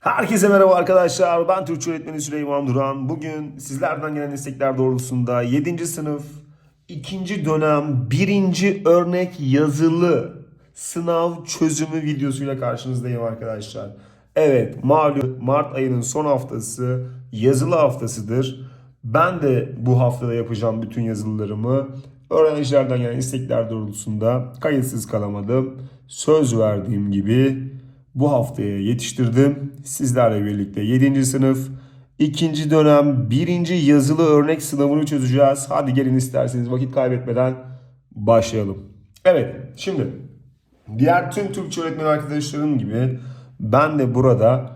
Herkese merhaba arkadaşlar. Ben Türkçe öğretmeni Süleyman Duran. Bugün sizlerden gelen istekler doğrultusunda 7. sınıf 2. dönem 1. örnek yazılı sınav çözümü videosuyla karşınızdayım arkadaşlar. Evet malum Mart ayının son haftası yazılı haftasıdır. Ben de bu haftada yapacağım bütün yazılılarımı. Öğrencilerden gelen istekler doğrultusunda kayıtsız kalamadım. Söz verdiğim gibi bu haftaya yetiştirdim. Sizlerle birlikte 7. sınıf 2. dönem 1. yazılı örnek sınavını çözeceğiz. Hadi gelin isterseniz vakit kaybetmeden başlayalım. Evet şimdi diğer tüm Türkçe öğretmen arkadaşlarım gibi ben de burada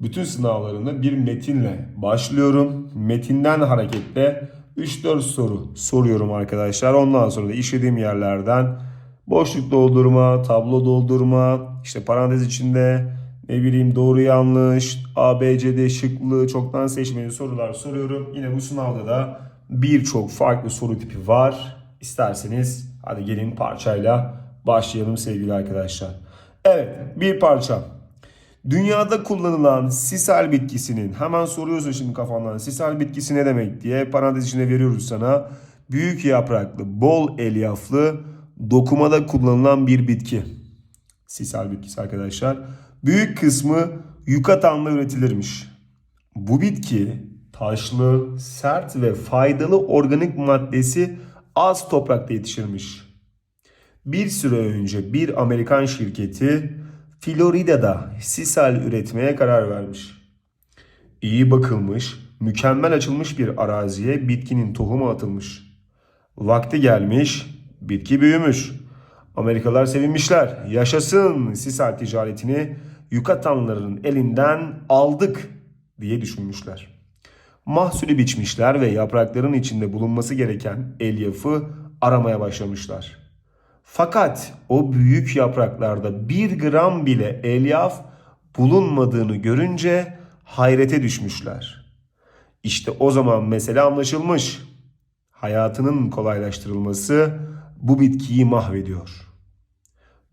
bütün sınavlarında bir metinle başlıyorum. Metinden hareketle 3-4 soru soruyorum arkadaşlar. Ondan sonra da işlediğim yerlerden boşluk doldurma, tablo doldurma, işte parantez içinde ne bileyim doğru yanlış, A, B, C, D şıklı, çoktan seçmeli sorular soruyorum. Yine bu sınavda da birçok farklı soru tipi var. İsterseniz hadi gelin parçayla başlayalım sevgili arkadaşlar. Evet bir parça. Dünyada kullanılan sisal bitkisinin hemen soruyorsun şimdi kafandan sisal bitkisi ne demek diye parantez içinde veriyoruz sana. Büyük yapraklı, bol elyaflı, dokumada kullanılan bir bitki. Sisal bitkisi arkadaşlar. Büyük kısmı Yukatan'da üretilirmiş. Bu bitki taşlı, sert ve faydalı organik maddesi az toprakta yetişirmiş. Bir süre önce bir Amerikan şirketi Florida'da sisal üretmeye karar vermiş. İyi bakılmış, mükemmel açılmış bir araziye bitkinin tohumu atılmış. Vakti gelmiş, bitki büyümüş. Amerikalılar sevinmişler. Yaşasın sisal ticaretini Yukatanların elinden aldık diye düşünmüşler. Mahsulü biçmişler ve yaprakların içinde bulunması gereken elyafı aramaya başlamışlar. Fakat o büyük yapraklarda bir gram bile elyaf bulunmadığını görünce hayrete düşmüşler. İşte o zaman mesele anlaşılmış. Hayatının kolaylaştırılması bu bitkiyi mahvediyor.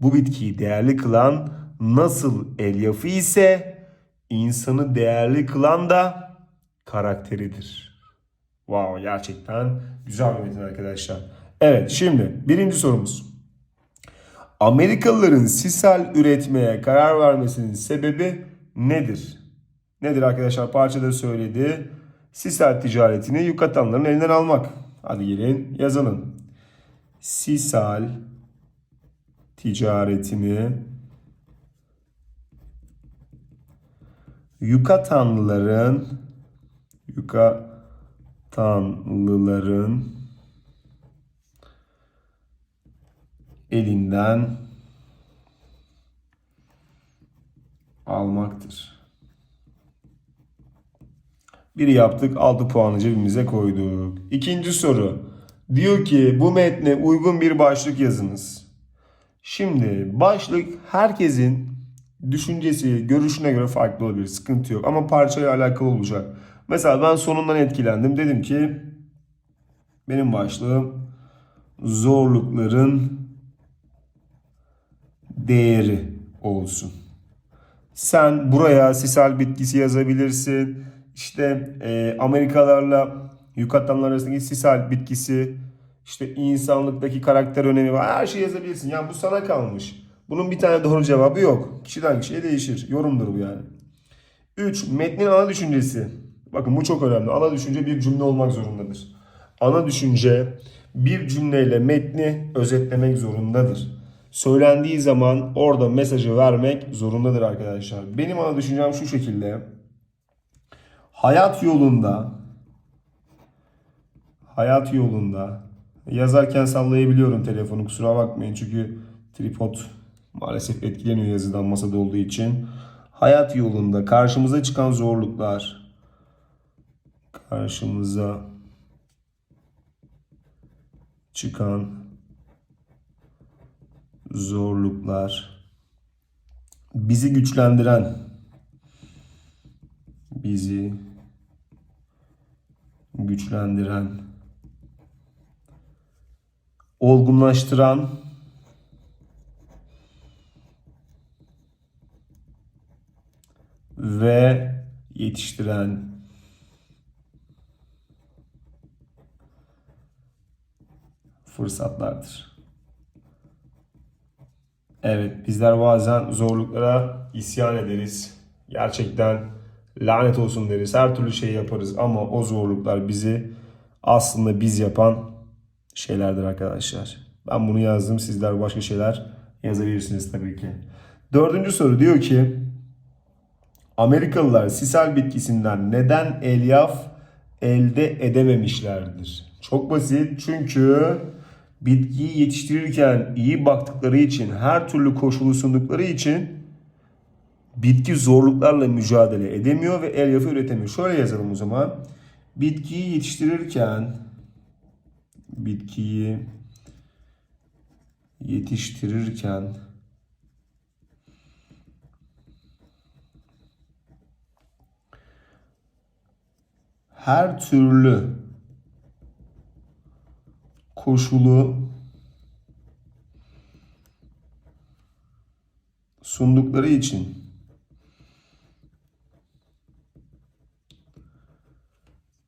Bu bitkiyi değerli kılan nasıl elyafı ise insanı değerli kılan da karakteridir. Wow gerçekten güzel bir metin arkadaşlar. Evet şimdi birinci sorumuz. Amerikalıların sisal üretmeye karar vermesinin sebebi nedir? Nedir arkadaşlar? Parçada söyledi. Sisal ticaretini Yukatanların elinden almak. Hadi gelin yazalım. Sisal ticaretini Yukatanlıların Yukatanlıların elinden almaktır. Bir yaptık 6 puanı cebimize koyduk. İkinci soru. Diyor ki bu metne uygun bir başlık yazınız. Şimdi başlık herkesin düşüncesi, görüşüne göre farklı olabilir. Sıkıntı yok ama parçayla alakalı olacak. Mesela ben sonundan etkilendim. Dedim ki benim başlığım zorlukların değeri olsun. Sen buraya sisal bitkisi yazabilirsin. İşte e, Amerikalarla Yukatanlar arasındaki sisal bitkisi, işte insanlıktaki karakter önemi var. Her şeyi yazabilirsin. Yani bu sana kalmış. Bunun bir tane doğru cevabı yok. Kişiden kişiye değişir. Yorumdur bu yani. 3. Metnin ana düşüncesi. Bakın bu çok önemli. Ana düşünce bir cümle olmak zorundadır. Ana düşünce bir cümleyle metni özetlemek zorundadır. Söylendiği zaman orada mesajı vermek zorundadır arkadaşlar. Benim ana düşüncem şu şekilde. Hayat yolunda hayat yolunda yazarken sallayabiliyorum telefonu kusura bakmayın çünkü tripod maalesef etkileniyor yazıdan masada olduğu için. Hayat yolunda karşımıza çıkan zorluklar karşımıza çıkan zorluklar, bizi güçlendiren, bizi güçlendiren, olgunlaştıran, ve yetiştiren fırsatlardır. Evet bizler bazen zorluklara isyan ederiz. Gerçekten lanet olsun deriz. Her türlü şey yaparız ama o zorluklar bizi aslında biz yapan şeylerdir arkadaşlar. Ben bunu yazdım. Sizler başka şeyler yazabilirsiniz tabii ki. Dördüncü soru diyor ki Amerikalılar sisal bitkisinden neden elyaf elde edememişlerdir? Çok basit çünkü bitkiyi yetiştirirken iyi baktıkları için, her türlü koşulu sundukları için bitki zorluklarla mücadele edemiyor ve elyafı üretemiyor. Şöyle yazalım o zaman. Bitkiyi yetiştirirken bitkiyi yetiştirirken her türlü koşulu sundukları için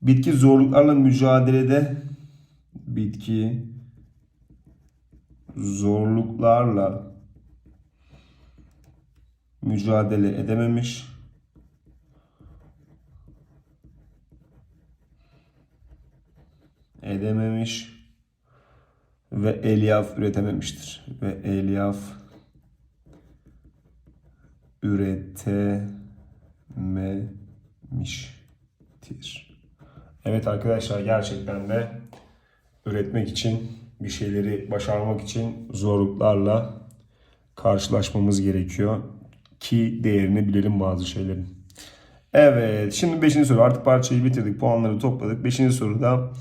bitki zorluklarla mücadelede bitki zorluklarla mücadele edememiş. Edememiş ve elyaf üretememiştir. Ve elyaf üretememiştir. Evet arkadaşlar gerçekten de üretmek için bir şeyleri başarmak için zorluklarla karşılaşmamız gerekiyor ki değerini bilelim bazı şeylerin. Evet şimdi 5. soru artık parçayı bitirdik puanları topladık. 5. soruda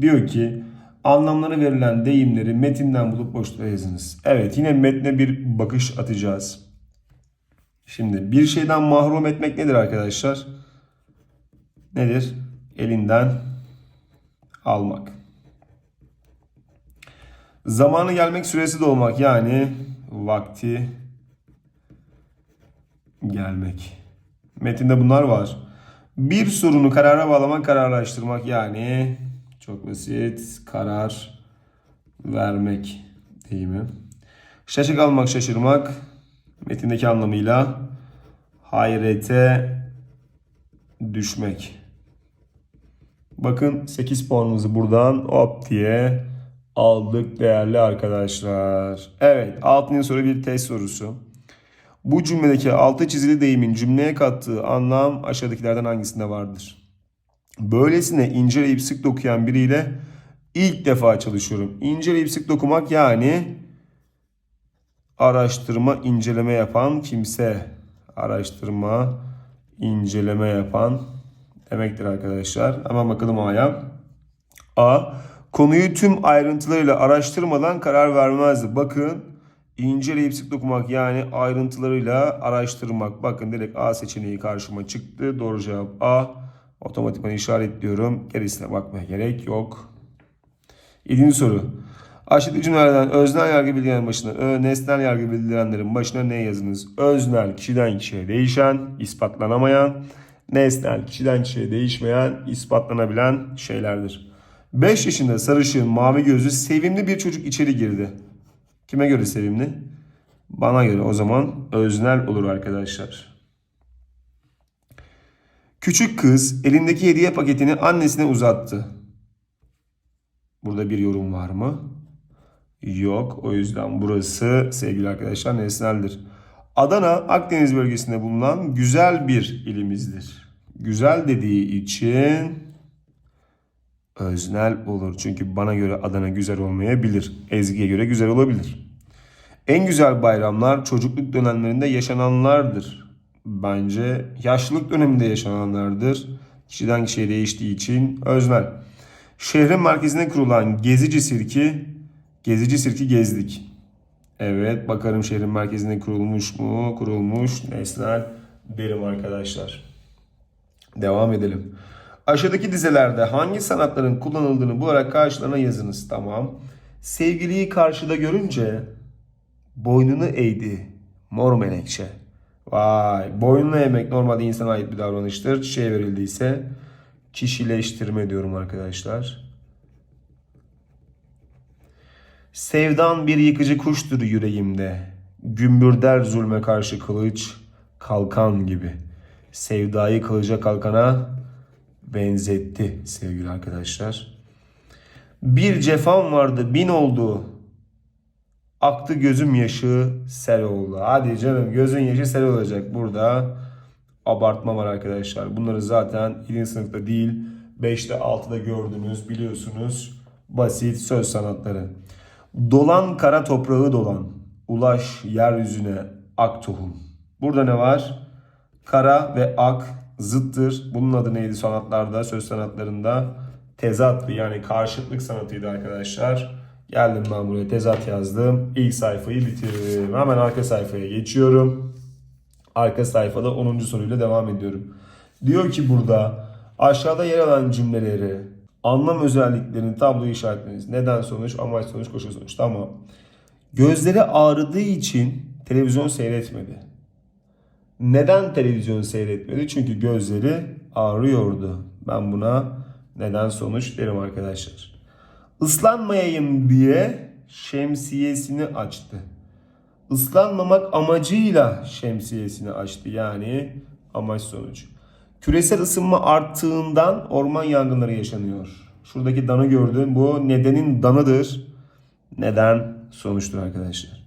diyor ki anlamları verilen deyimleri metinden bulup boşluğa yazınız. Evet yine metne bir bakış atacağız. Şimdi bir şeyden mahrum etmek nedir arkadaşlar? Nedir? Elinden almak. Zamanı gelmek süresi dolmak yani vakti gelmek. Metinde bunlar var. Bir sorunu karara bağlamak, kararlaştırmak yani çok basit karar vermek deyimi. Şaşık almak, şaşırmak metindeki anlamıyla hayrete düşmek. Bakın 8 puanımızı buradan hop diye aldık değerli arkadaşlar. Evet 6. soru bir test sorusu. Bu cümledeki altı çizili deyimin cümleye kattığı anlam aşağıdakilerden hangisinde vardır? Böylesine inceleyip sık dokuyan biriyle ilk defa çalışıyorum. İnceleyip sık dokumak yani araştırma, inceleme yapan kimse. Araştırma, inceleme yapan demektir arkadaşlar. Hemen bakalım A'ya. A. Konuyu tüm ayrıntılarıyla araştırmadan karar vermezdi. Bakın inceleyip sık dokumak yani ayrıntılarıyla araştırmak. Bakın direkt A seçeneği karşıma çıktı. Doğru cevap A. Otomatikman işaretliyorum. Gerisine bakmaya gerek yok. Yedinci soru. Aşağıdaki cümlelerden öznel yargı bildiren başına ö, nesnel yargı bildirenlerin başına ne yazınız? Öznel kişiden kişiye değişen, ispatlanamayan, nesnel kişiden kişiye değişmeyen, ispatlanabilen şeylerdir. 5 yaşında sarışın, mavi gözlü, sevimli bir çocuk içeri girdi. Kime göre sevimli? Bana göre o zaman öznel olur arkadaşlar. Küçük kız elindeki hediye paketini annesine uzattı. Burada bir yorum var mı? Yok. O yüzden burası sevgili arkadaşlar nesneldir. Adana Akdeniz bölgesinde bulunan güzel bir ilimizdir. Güzel dediği için öznel olur. Çünkü bana göre Adana güzel olmayabilir. Ezgi'ye göre güzel olabilir. En güzel bayramlar çocukluk dönemlerinde yaşananlardır. Bence yaşlılık döneminde yaşananlardır. Kişiden kişiye değiştiği için öznel. Şehrin merkezine kurulan gezici sirki, gezici sirki gezdik. Evet bakarım şehrin merkezine kurulmuş mu? Kurulmuş. Nesnel derim arkadaşlar. Devam edelim. Aşağıdaki dizelerde hangi sanatların kullanıldığını bularak karşılarına yazınız. Tamam. Sevgiliyi karşıda görünce boynunu eğdi mor menekşe. Vay. Boyunla yemek normalde insana ait bir davranıştır. Çiçeğe verildiyse kişileştirme diyorum arkadaşlar. Sevdan bir yıkıcı kuştur yüreğimde. Gümbürder zulme karşı kılıç, kalkan gibi. Sevdayı kılıca kalkana benzetti sevgili arkadaşlar. Bir cefam vardı bin oldu. Aktı gözüm yaşı sel oldu. Hadi canım gözün yaşı sel olacak. Burada abartma var arkadaşlar. Bunları zaten 7. sınıfta değil 5'te 6'da gördünüz biliyorsunuz. Basit söz sanatları. Dolan kara toprağı dolan. Ulaş yeryüzüne ak tohum. Burada ne var? Kara ve ak zıttır. Bunun adı neydi sanatlarda, söz sanatlarında? Tezattı yani karşıtlık sanatıydı arkadaşlar. Geldim ben buraya tezat yazdım. İlk sayfayı bitirdim. Hemen arka sayfaya geçiyorum. Arka sayfada 10. soruyla devam ediyorum. Diyor ki burada aşağıda yer alan cümleleri anlam özelliklerini tabloya işaretleyiniz. Neden sonuç, amaç sonuç, koşul sonuç. Tamam. Gözleri ağrıdığı için televizyon seyretmedi. Neden televizyon seyretmedi? Çünkü gözleri ağrıyordu. Ben buna neden sonuç derim arkadaşlar. Islanmayayım diye şemsiyesini açtı. Islanmamak amacıyla şemsiyesini açtı. Yani amaç sonuç. Küresel ısınma arttığından orman yangınları yaşanıyor. Şuradaki danı gördüğüm bu nedenin danıdır. Neden sonuçtur arkadaşlar.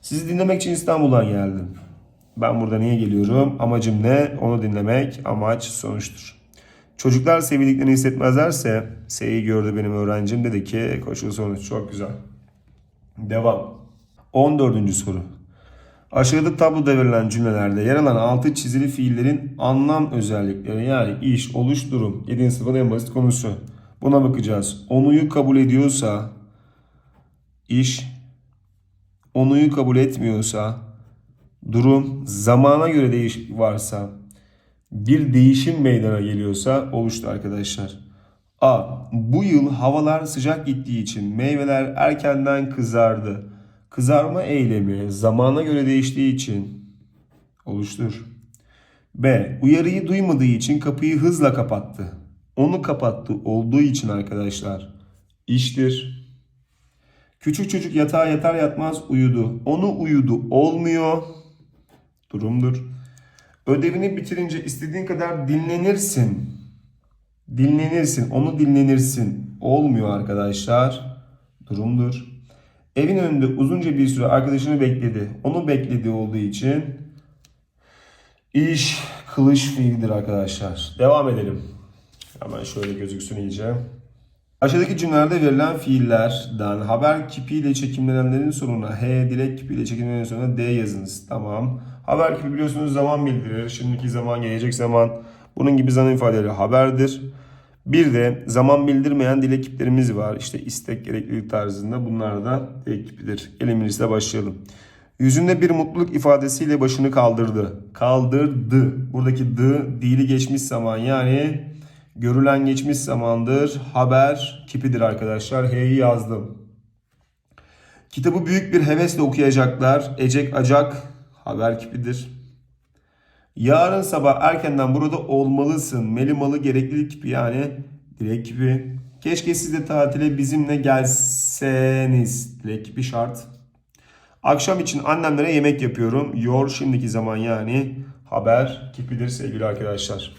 Sizi dinlemek için İstanbul'dan geldim. Ben burada niye geliyorum? Amacım ne? Onu dinlemek. Amaç sonuçtur. Çocuklar sevildiklerini hissetmezlerse S'yi gördü benim öğrencim dedi ki koşul sonuç çok güzel. Devam. 14. soru. Aşağıdaki tabloda verilen cümlelerde yer alan altı çizili fiillerin anlam özellikleri yani iş, oluş, durum. 7. sınıfın en basit konusu. Buna bakacağız. Onuyu kabul ediyorsa iş, onuyu kabul etmiyorsa durum, zamana göre değişiklik varsa bir değişim meydana geliyorsa oluştu arkadaşlar. A. Bu yıl havalar sıcak gittiği için meyveler erkenden kızardı. Kızarma eylemi zamana göre değiştiği için oluştur. B. Uyarıyı duymadığı için kapıyı hızla kapattı. Onu kapattı olduğu için arkadaşlar iştir. Küçük çocuk yatağa yatar yatmaz uyudu. Onu uyudu olmuyor. Durumdur. Ödevini bitirince istediğin kadar dinlenirsin. Dinlenirsin. Onu dinlenirsin. Olmuyor arkadaşlar. Durumdur. Evin önünde uzunca bir süre arkadaşını bekledi. Onu beklediği olduğu için iş kılıç fiildir arkadaşlar. Devam edelim. Hemen şöyle gözüksün iyice. Aşağıdaki cümlelerde verilen fiillerden haber kipiyle çekimlenenlerin sonuna H, dilek kipiyle çekimlenenlerin sonuna D yazınız. Tamam. Haber biliyorsunuz zaman bildirir. Şimdiki zaman, gelecek zaman. Bunun gibi zaman ifadeleri haberdir. Bir de zaman bildirmeyen dilek kiplerimiz var. İşte istek, gereklilik tarzında. Bunlar da dilek kipidir. Gelin birisiyle başlayalım. Yüzünde bir mutluluk ifadesiyle başını kaldırdı. Kaldırdı. Buradaki dı, dili geçmiş zaman yani görülen geçmiş zamandır. Haber kipidir arkadaşlar. H'yi yazdım. Kitabı büyük bir hevesle okuyacaklar. Ecek acak haber kipidir. Yarın sabah erkenden burada olmalısın. Melimalı gereklilik kipi yani dilek kipi. Keşke siz de tatile bizimle gelseniz. Dilek kipi şart. Akşam için annemlere yemek yapıyorum. Yor şimdiki zaman yani haber kipidir sevgili arkadaşlar.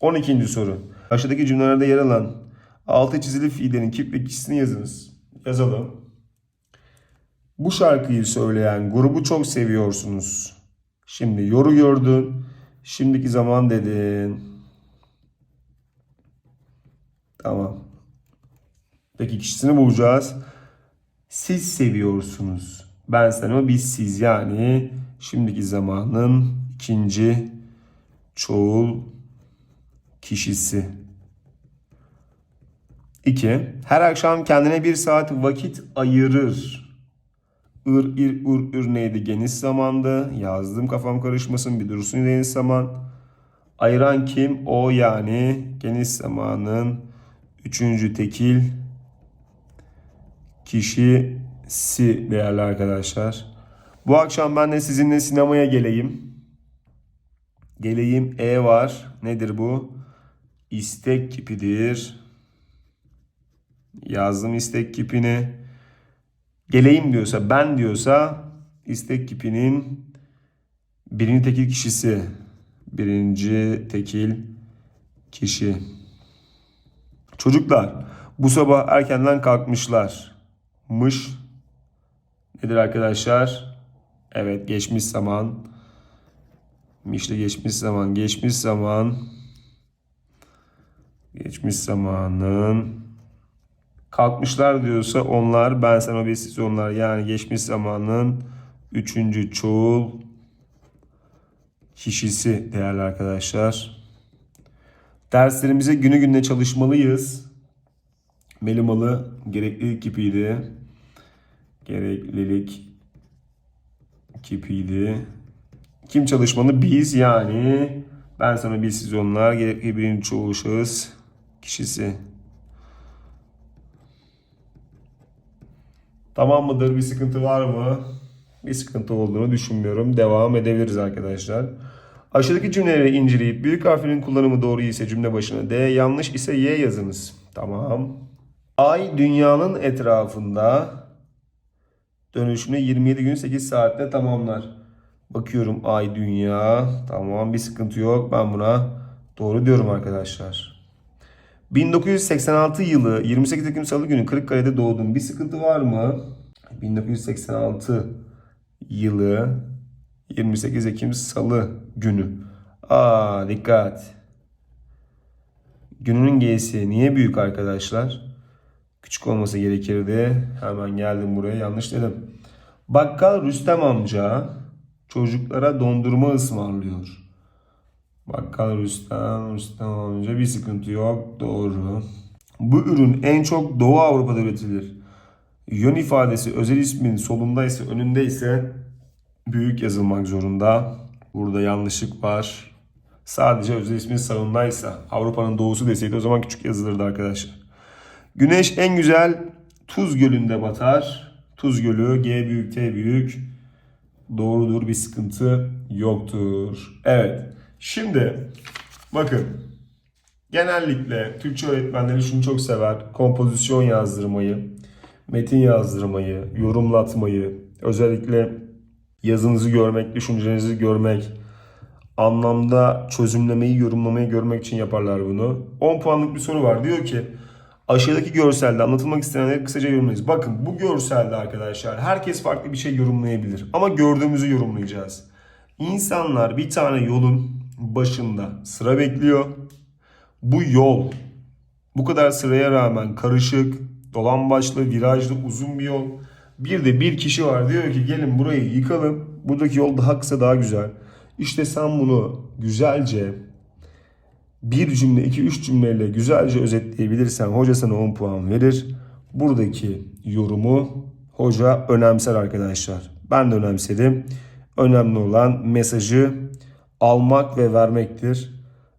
12. soru. Aşağıdaki cümlelerde yer alan altı çizili fiillerin kip ve kişisini yazınız. Yazalım. Bu şarkıyı söyleyen grubu çok seviyorsunuz. Şimdi yoru gördün. Şimdiki zaman dedin. Tamam. Peki kişisini bulacağız. Siz seviyorsunuz. Ben sen ama biz siz yani şimdiki zamanın ikinci çoğul kişisi. 2. Her akşam kendine bir saat vakit ayırır. Ir, ir, ur, ür neydi? Geniş zamandı. Yazdım kafam karışmasın. Bir dursun geniş zaman. Ayıran kim? O yani geniş zamanın üçüncü tekil kişisi değerli arkadaşlar. Bu akşam ben de sizinle sinemaya geleyim. Geleyim E var. Nedir bu? İstek kipidir. Yazdım istek kipini. Geleyim diyorsa, ben diyorsa istek kipinin birinci tekil kişisi. Birinci tekil kişi. Çocuklar bu sabah erkenden kalkmışlar. Mış nedir arkadaşlar? Evet geçmiş zaman. Mişli geçmiş zaman. Geçmiş zaman. Geçmiş zamanın kalkmışlar diyorsa onlar ben sana bir siz onlar yani geçmiş zamanın üçüncü çoğul kişisi değerli arkadaşlar. Derslerimize günü gününe çalışmalıyız. Melimalı gereklilik kipiydi. Gereklilik kipiydi. Kim çalışmalı? Biz yani. Ben sana biz siz onlar. Gerekli birinci çoğul şahıs kişisi. Tamam mıdır? Bir sıkıntı var mı? Bir sıkıntı olduğunu düşünmüyorum. Devam edebiliriz arkadaşlar. Aşağıdaki cümleleri inceleyip büyük harflerin kullanımı doğru ise cümle başına D, yanlış ise Y yazınız. Tamam. Ay dünyanın etrafında dönüşünü 27 gün 8 saatte tamamlar. Bakıyorum ay dünya. Tamam bir sıkıntı yok. Ben buna doğru diyorum arkadaşlar. 1986 yılı 28 Ekim Salı günü Kırıkkale'de doğdum. Bir sıkıntı var mı? 1986 yılı 28 Ekim Salı günü. Aa dikkat. Gününün G'si niye büyük arkadaşlar? Küçük olması gerekirdi. Hemen geldim buraya yanlış dedim. Bakkal Rüstem amca çocuklara dondurma ısmarlıyor. Bakkal Rüstem, Rüstem amca bir sıkıntı yok. Doğru. Bu ürün en çok Doğu Avrupa'da üretilir. Yön ifadesi özel ismin solundaysa önündeyse büyük yazılmak zorunda. Burada yanlışlık var. Sadece özel ismin sağındaysa Avrupa'nın doğusu deseydi o zaman küçük yazılırdı arkadaşlar. Güneş en güzel Tuz Gölü'nde batar. Tuz Gölü G büyük T büyük. Doğrudur bir sıkıntı yoktur. Evet. Şimdi bakın genellikle Türkçe öğretmenleri şunu çok sever. Kompozisyon yazdırmayı, metin yazdırmayı, yorumlatmayı, özellikle yazınızı görmek, düşüncelerinizi görmek, anlamda çözümlemeyi, yorumlamayı görmek için yaparlar bunu. 10 puanlık bir soru var. Diyor ki aşağıdaki görselde anlatılmak istenenleri kısaca yorumlayınız. Bakın bu görselde arkadaşlar herkes farklı bir şey yorumlayabilir. Ama gördüğümüzü yorumlayacağız. İnsanlar bir tane yolun başında sıra bekliyor. Bu yol bu kadar sıraya rağmen karışık, dolambaçlı, virajlı, uzun bir yol. Bir de bir kişi var diyor ki gelin burayı yıkalım. Buradaki yol daha kısa daha güzel. İşte sen bunu güzelce bir cümle, iki, üç cümleyle güzelce özetleyebilirsen hoca sana 10 puan verir. Buradaki yorumu hoca önemser arkadaşlar. Ben de önemsedim. Önemli olan mesajı almak ve vermektir.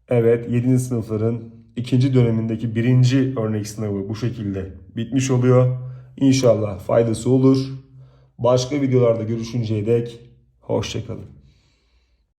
Evet 7. sınıfların ikinci dönemindeki birinci örnek sınavı bu şekilde bitmiş oluyor. İnşallah faydası olur. Başka videolarda görüşünceye dek hoşçakalın.